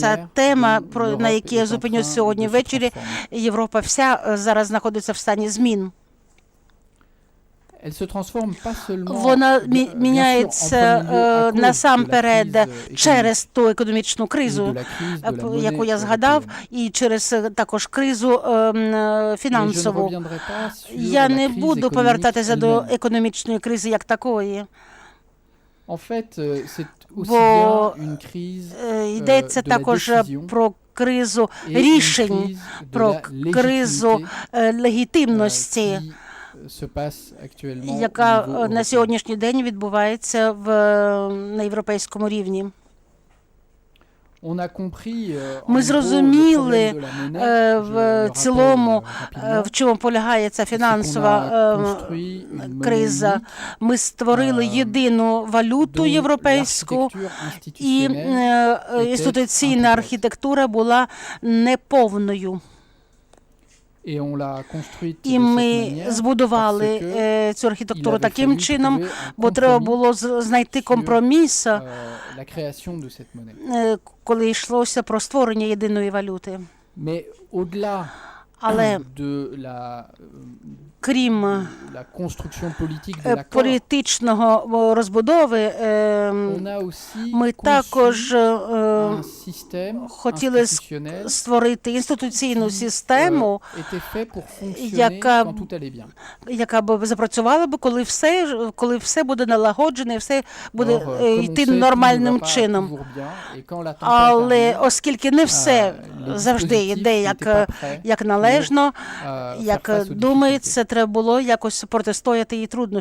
Ця тема, про на якій я зупинюсь сьогодні ввечері, Європа вся е, зараз знаходиться в стані змін. Вона мі- міняється е, насамперед через ту економічну кризу, е, яку я згадав, і через також кризу е, м, е, фінансову. Я не буду повертатися до економічної кризи як такої. Бо, Е, Йдеться також про кризу рішень, про кризу легітимності, яка на сьогоднішній день відбувається в, е, на європейському рівні. Ми зрозуміли е, в цілому, е, в чому полягає ця фінансова е, криза. Ми створили е, єдину валюту європейську, і інституційна архітектура була неповною. І ми збудували е, цю архітектуру таким чином, бо треба було знайти компроміс, е, коли йшлося про створення єдиної валюти. Але крім е, політичного е, розбудови, е, ми також е, хотіли створити інституційну систему, euh, яка яка б запрацювала б, коли все коли все буде налагоджене, і все буде euh, е, йти нормальним чином. Але оскільки не все euh, завжди йде як, як належно, faire як думається, треба було якось протистояти і труднощам.